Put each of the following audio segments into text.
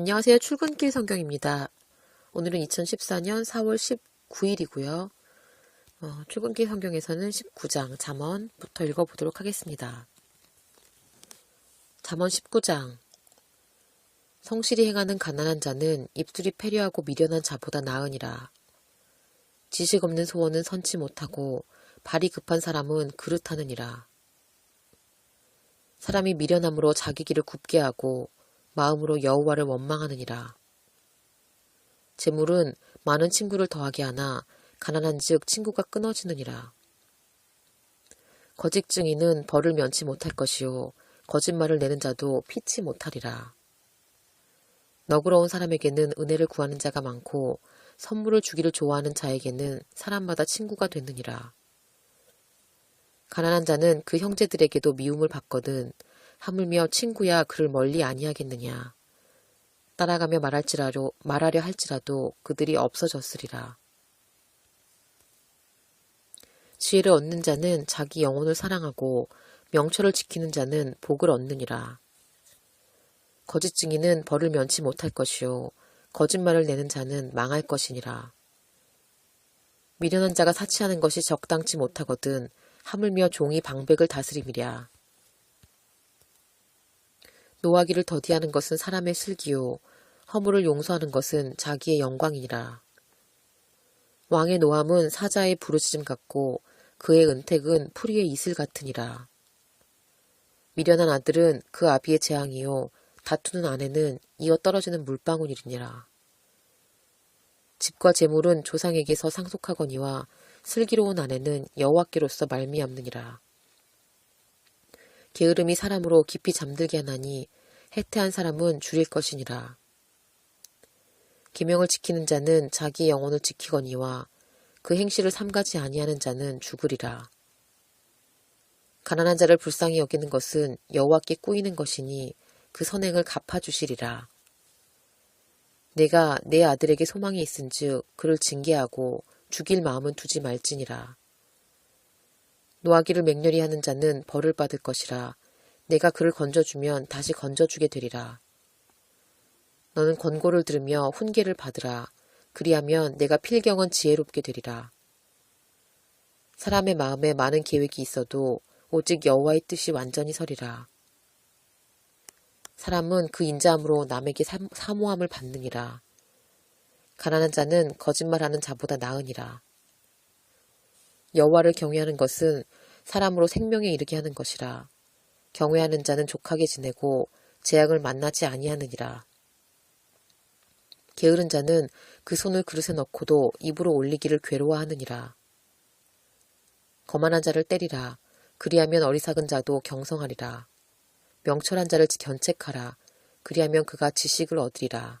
안녕하세요. 출근길 성경입니다. 오늘은 2014년 4월 19일이고요. 어, 출근길 성경에서는 19장 잠언부터 읽어보도록 하겠습니다. 잠언 19장 성실히 행하는 가난한 자는 입술이 패려하고 미련한 자보다 나으니라. 지식 없는 소원은 선치 못하고 발이 급한 사람은 그릇하느니라. 사람이 미련함으로 자기 길을 굽게 하고 마음으로 여호와를 원망하느니라. 재물은 많은 친구를 더하게 하나 가난한즉 친구가 끊어지느니라. 거짓 증인은 벌을 면치 못할 것이요 거짓말을 내는 자도 피치 못하리라. 너그러운 사람에게는 은혜를 구하는 자가 많고 선물을 주기를 좋아하는 자에게는 사람마다 친구가 되느니라. 가난한 자는 그 형제들에게도 미움을 받거든 하물며 친구야 그를 멀리 아니하겠느냐. 따라가며 말할지라도 말하려 할지라도 그들이 없어졌으리라. 지혜를 얻는 자는 자기 영혼을 사랑하고 명철을 지키는 자는 복을 얻느니라. 거짓 증인은 벌을 면치 못할 것이요 거짓말을 내는 자는 망할 것이니라. 미련한 자가 사치하는 것이 적당치 못하거든 하물며 종이 방백을 다스림이랴. 노하기를 더디하는 것은 사람의 슬기요 허물을 용서하는 것은 자기의 영광이니라. 왕의 노함은 사자의 부르짖음 같고 그의 은택은 풀이의 이슬 같으니라. 미련한 아들은 그 아비의 재앙이요 다투는 아내는 이어 떨어지는 물방울이니라. 집과 재물은 조상에게서 상속하거니와 슬기로운 아내는 여호와께로서 말미암느니라. 게으름이 사람으로 깊이 잠들게 하나니 해태한 사람은 줄일 것이니라. 계명을 지키는 자는 자기 영혼을 지키거니와 그 행실을 삼가지 아니하는 자는 죽으리라. 가난한 자를 불쌍히 여기는 것은 여호와께 꾸이는 것이니 그 선행을 갚아주시리라. 내가 내 아들에게 소망이 있은즉 그를 징계하고 죽일 마음은 두지 말지니라. 노하기를 맹렬히 하는 자는 벌을 받을 것이라. 내가 그를 건져주면 다시 건져주게 되리라. 너는 권고를 들으며 훈계를 받으라. 그리하면 내가 필경은 지혜롭게 되리라. 사람의 마음에 많은 계획이 있어도 오직 여호와의 뜻이 완전히 서리라. 사람은 그 인자함으로 남에게 사모함을 받느니라. 가난한 자는 거짓말하는 자보다 나으니라. 여호와를 경외하는 것은 사람으로 생명에 이르게 하는 것이라. 경외하는 자는 족하게 지내고 재앙을 만나지 아니하느니라. 게으른 자는 그 손을 그릇에 넣고도 입으로 올리기를 괴로워하느니라. 거만한 자를 때리라. 그리하면 어리석은 자도 경성하리라. 명철한 자를 견책하라. 그리하면 그가 지식을 얻으리라.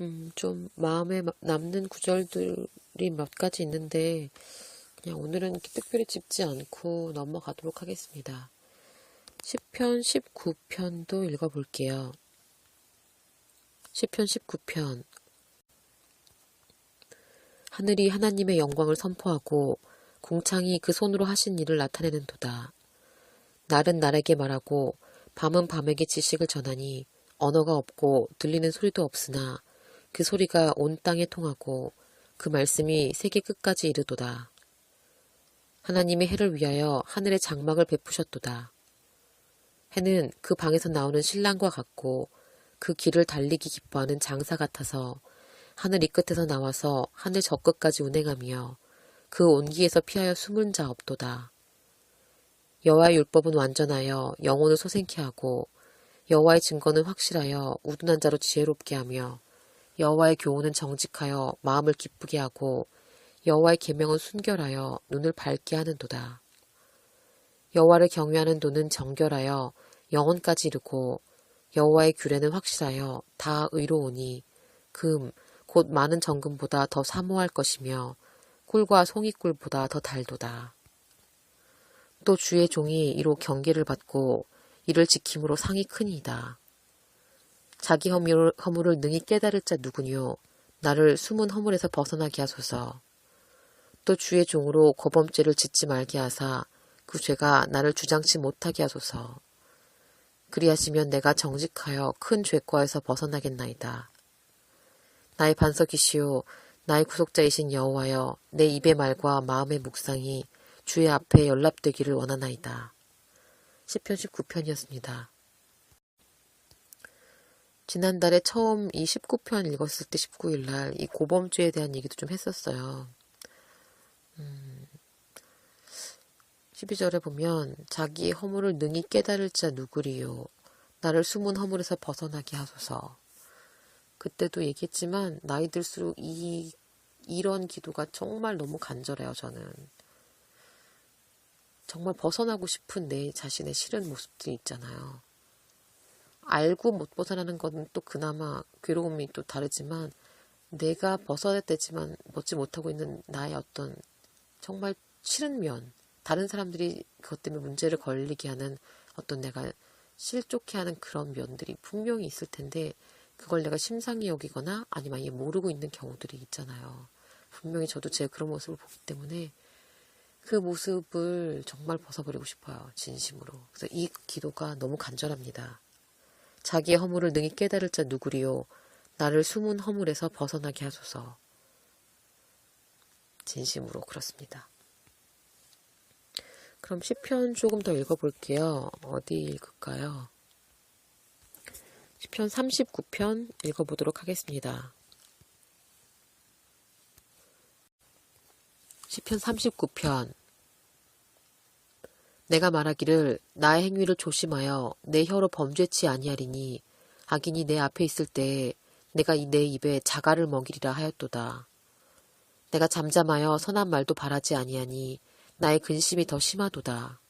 음, 좀 마음에 남는 구절들이 몇 가지 있는데 그냥 오늘은 특별히 짚지 않고 넘어가도록 하겠습니다. 10편 19편도 읽어볼게요. 10편 19편 하늘이 하나님의 영광을 선포하고 공창이 그 손으로 하신 일을 나타내는 도다. 날은 날에게 말하고 밤은 밤에게 지식을 전하니 언어가 없고 들리는 소리도 없으나 그 소리가 온 땅에 통하고 그 말씀이 세계 끝까지 이르도다. 하나님의 해를 위하여 하늘의 장막을 베푸셨도다. 해는 그 방에서 나오는 신랑과 같고 그 길을 달리기 기뻐하는 장사 같아서 하늘 이 끝에서 나와서 하늘 저 끝까지 운행하며 그 온기에서 피하여 숨은 자 없도다. 여호와의 율법은 완전하여 영혼을 소생케 하고 여호와의 증거는 확실하여 우둔한 자로 지혜롭게 하며 여호와의 교훈은 정직하여 마음을 기쁘게 하고 여호와의 계명은 순결하여 눈을 밝게 하는도다. 여호와를 경외하는 도는 정결하여 영혼까지 이르고 여호와의 규례는 확실하여 다 의로우니 금 곧 많은 정금보다 더 사모할 것이며 꿀과 송이꿀보다 더 달도다. 또 주의 종이 이로 경계를 받고 이를 지킴으로 상이 크니이다. 자기 허물, 허물을 능히 깨달을 자 누구뇨 나를 숨은 허물에서 벗어나게 하소서. 또 주의 종으로 거범죄를 짓지 말게 하사 그 죄가 나를 주장치 못하게 하소서. 그리하시면 내가 정직하여 큰 죄과에서 벗어나겠나이다. 나의 반석이시오 나의 구속자이신 여호와여 내 입의 말과 마음의 묵상이 주의 앞에 연락되기를 원하나이다. 10편 19편이었습니다. 지난달에 처음 이 19편 읽었을 때 19일 날 이 고범죄에 대한 얘기도 좀 했었어요. 음, 12절에 보면 자기의 허물을 능히 깨달을 자 누구리요. 나를 숨은 허물에서 벗어나게 하소서. 그때도 얘기했지만 나이 들수록 이 이런 기도가 정말 너무 간절해요. 저는 정말 벗어나고 싶은 내 자신의 싫은 모습들이 있잖아요. 알고 못 벗어나는 건 또 그나마 괴로움이 또 다르지만 내가 벗어야 되지만 벗지 못하고 있는 나의 어떤 정말 싫은 면, 다른 사람들이 그것 때문에 문제를 걸리게 하는 어떤 내가 실족해 하는 그런 면들이 분명히 있을 텐데 그걸 내가 심상히 여기거나 아니면 아예 모르고 있는 경우들이 있잖아요. 분명히 저도 제 그런 모습을 보기 때문에 그 모습을 정말 벗어버리고 싶어요. 진심으로. 그래서 이 기도가 너무 간절합니다. 자기의 허물을 능히 깨달을 자 누구리요. 나를 숨은 허물에서 벗어나게 하소서. 진심으로 그렇습니다. 그럼 시편 조금 더 읽어볼게요. 어디 읽을까요? 시편 39편 읽어보도록 하겠습니다. 시편 39편 내가 말하기를 나의 행위를 조심하여 내 혀로 범죄치 아니하리니 악인이 내 앞에 있을 때에 내가 내 입에 자갈을 먹이리라 하였도다. 내가 잠잠하여 선한 말도 바라지 아니하니 나의 근심이 더 심하도다.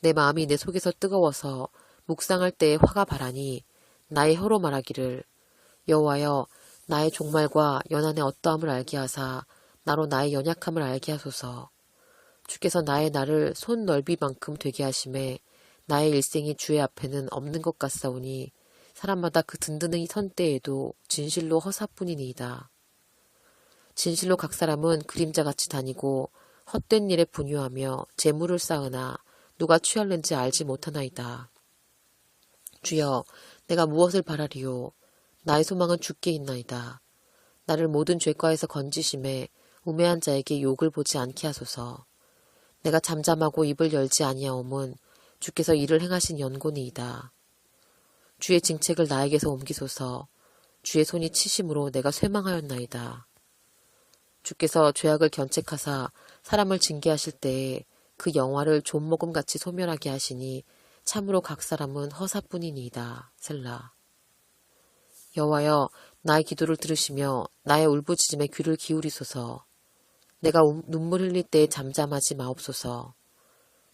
내 마음이 내 속에서 뜨거워서 묵상할 때에 화가 바라니 나의 혀로 말하기를 여호와여 나의 종말과 연한의 어떠함을 알게 하사 나로 나의 연약함을 알게 하소서. 주께서 나의 나를 손 넓이만큼 되게 하심에 나의 일생이 주의 앞에는 없는 것 같사오니 사람마다 그 든든히 선 때에도 진실로 허사뿐이니이다. 진실로 각 사람은 그림자같이 다니고 헛된 일에 분유하며 재물을 쌓으나 누가 취할는지 알지 못하나이다. 주여 내가 무엇을 바라리요? 나의 소망은 주께 있나이다. 나를 모든 죄과에서 건지심에 우매한 자에게 욕을 보지 않게 하소서. 내가 잠잠하고 입을 열지 아니하옴은 주께서 이를 행하신 연고니이다. 주의 징책을 나에게서 옮기소서. 주의 손이 치심으로 내가 쇠망하였나이다. 주께서 죄악을 견책하사 사람을 징계하실 때에 그 영화를 존먹음같이 소멸하게 하시니 참으로 각 사람은 허사뿐이니이다. 셀라. 여호와여 나의 기도를 들으시며 나의 울부짖음에 귀를 기울이소서. 내가 눈물 흘릴 때에 잠잠하지 마옵소서.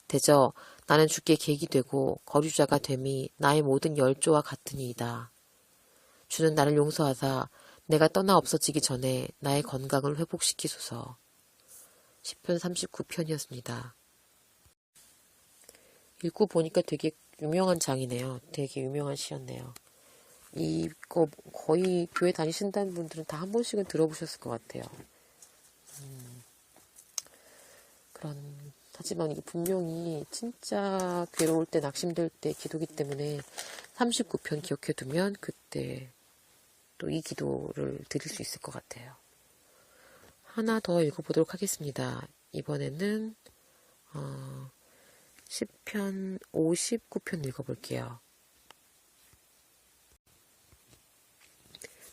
대저 나는 주께 계기 되고 거류자가 됨이 나의 모든 열조와 같으니이다. 주는 나를 용서하사 내가 떠나 없어지기 전에 나의 건강을 회복시키소서. 10편 39편이었습니다. 읽고 보니까 되게 유명한 장이네요. 되게 유명한 시였네요. 이거 거의 교회 다니신다는 분들은 다 한 번씩은 들어보셨을 것 같아요. 음, 그런 하지만 이게 분명히 진짜 괴로울 때 낙심될 때 기도기 때문에 39편 기억해 두면 그때 또 이 기도를 드릴 수 있을 것 같아요. 하나 더 읽어보도록 하겠습니다. 이번에는 어, 10편 59편 읽어볼게요.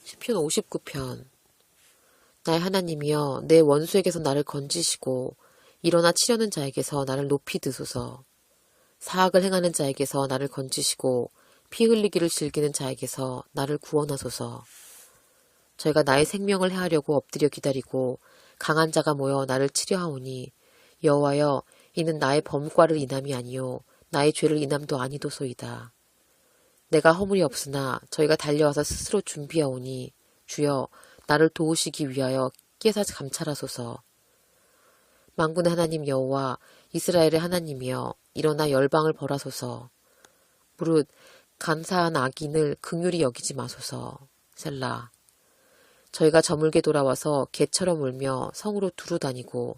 10편 59편 나의 하나님이여 내 원수에게서 나를 건지시고 일어나 치려는 자에게서 나를 높이 드소서 사악을 행하는 자에게서 나를 건지시고 피 흘리기를 즐기는 자에게서 나를 구원하소서 저희가 나의 생명을 해하려고 엎드려 기다리고 강한 자가 모여 나를 치려하오니 여호와여 이는 나의 범과를 인함이 아니요 나의 죄를 인함도 아니도소이다. 내가 허물이 없으나 저희가 달려와서 스스로 준비하오니 주여 나를 도우시기 위하여 깨사 감찰하소서. 만군의 하나님 여호와 이스라엘의 하나님이여 일어나 열방을 벌하소서. 무릇 간사한 악인을 긍휼히 여기지 마소서. 셀라. 저희가 저물게 돌아와서 개처럼 울며 성으로 두루 다니고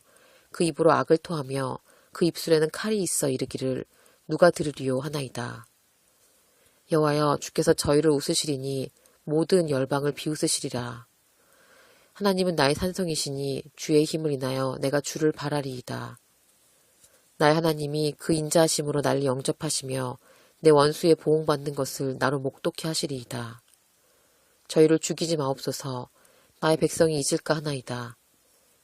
그 입으로 악을 토하며 그 입술에는 칼이 있어 이르기를 누가 들으리요 하나이다. 여호와여 주께서 저희를 웃으시리니 모든 열방을 비웃으시리라. 하나님은 나의 산성이시니 주의 힘을 인하여 내가 주를 바라리이다. 나의 하나님이 그 인자하심으로 나를 영접하시며 내 원수의 보응받는 것을 나로 목독히 하시리이다. 저희를 죽이지 마옵소서 나의 백성이 잊을까 하나이다.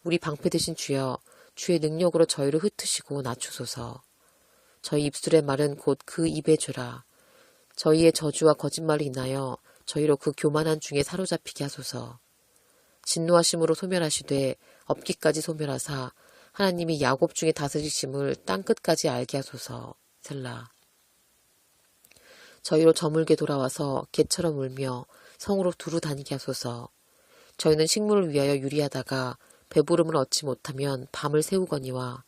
우리 방패 되신 주여 주의 능력으로 저희를 흩으시고 낮추소서. 저희 입술의 말은 곧 그 입의 죄라. 저희의 저주와 거짓말을 인하여 저희로 그 교만한 중에 사로잡히게 하소서. 진노하심으로 소멸하시되 업기까지 소멸하사 하나님이 야곱 중에 다스리심을 땅끝까지 알게 하소서. 셀라. 저희로 저물게 돌아와서 개처럼 울며 성으로 두루 다니게 하소서. 저희는 식물을 위하여 유리하다가 배부름을 얻지 못하면 밤을 새우거니와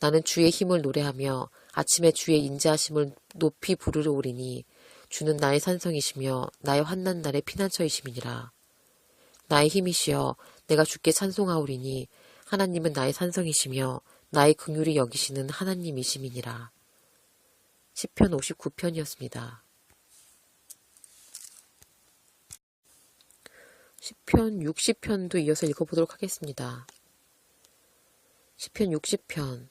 나는 주의 힘을 노래하며 아침에 주의 인자하심을 높이 부르러 오리니 주는 나의 산성이시며 나의 환난 날의 피난처이심이니라. 나의 힘이시여 내가 주께 찬송하오리니 하나님은 나의 산성이시며 나의 긍휼히 여기시는 하나님이심이니라. 10편 59편이었습니다. 10편 60편도 이어서 읽어보도록 하겠습니다. 10편 60편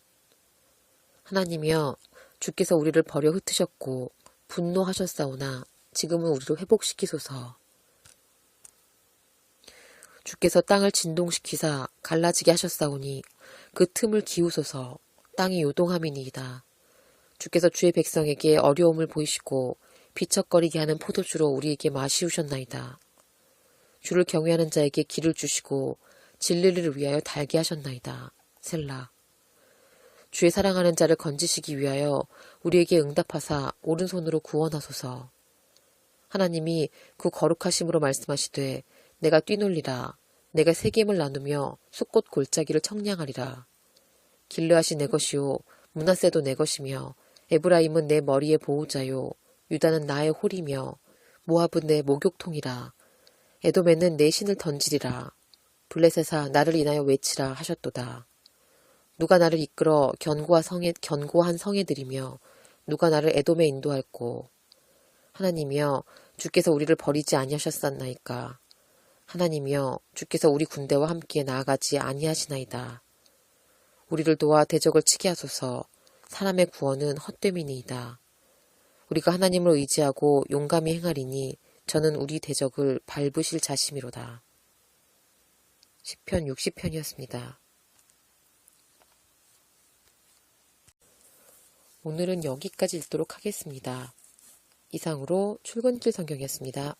하나님이여 주께서 우리를 버려 흩으셨고 분노하셨사오나 지금은 우리를 회복시키소서. 주께서 땅을 진동시키사 갈라지게 하셨사오니 그 틈을 기우소서 땅이 요동함이니이다. 주께서 주의 백성에게 어려움을 보이시고 비척거리게 하는 포도주로 우리에게 마시우셨나이다. 주를 경외하는 자에게 길을 주시고 진리를 위하여 달게 하셨나이다. 셀라. 주의 사랑하는 자를 건지시기 위하여 우리에게 응답하사 오른손으로 구원하소서. 하나님이 그 거룩하심으로 말씀하시되 내가 뛰놀리라. 내가 세겜을 나누며 숲꽃 골짜기를 청량하리라. 길르앗이 내 것이요 문하세도 내 것이며 에브라임은 내 머리의 보호자요 유다는 나의 홀이며 모압은 내 목욕통이라. 에돔에는 내 신을 던지리라. 블레셋아 나를 인하여 외치라 하셨도다. 누가 나를 이끌어 견고한 성에 견고한 성에 들이며 누가 나를 에돔에 인도할꼬 하나님이여 주께서 우리를 버리지 아니하셨었나이까 하나님이여 주께서 우리 군대와 함께 나아가지 아니하시나이다 우리를 도와 대적을 치게 하소서 사람의 구원은 헛됨이니이다 우리가 하나님을 의지하고 용감히 행하리니 저는 우리 대적을 밟으실 자심이로다 10편 60편이었습니다. 오늘은 여기까지 읽도록 하겠습니다. 이상으로 출근길 성경이었습니다.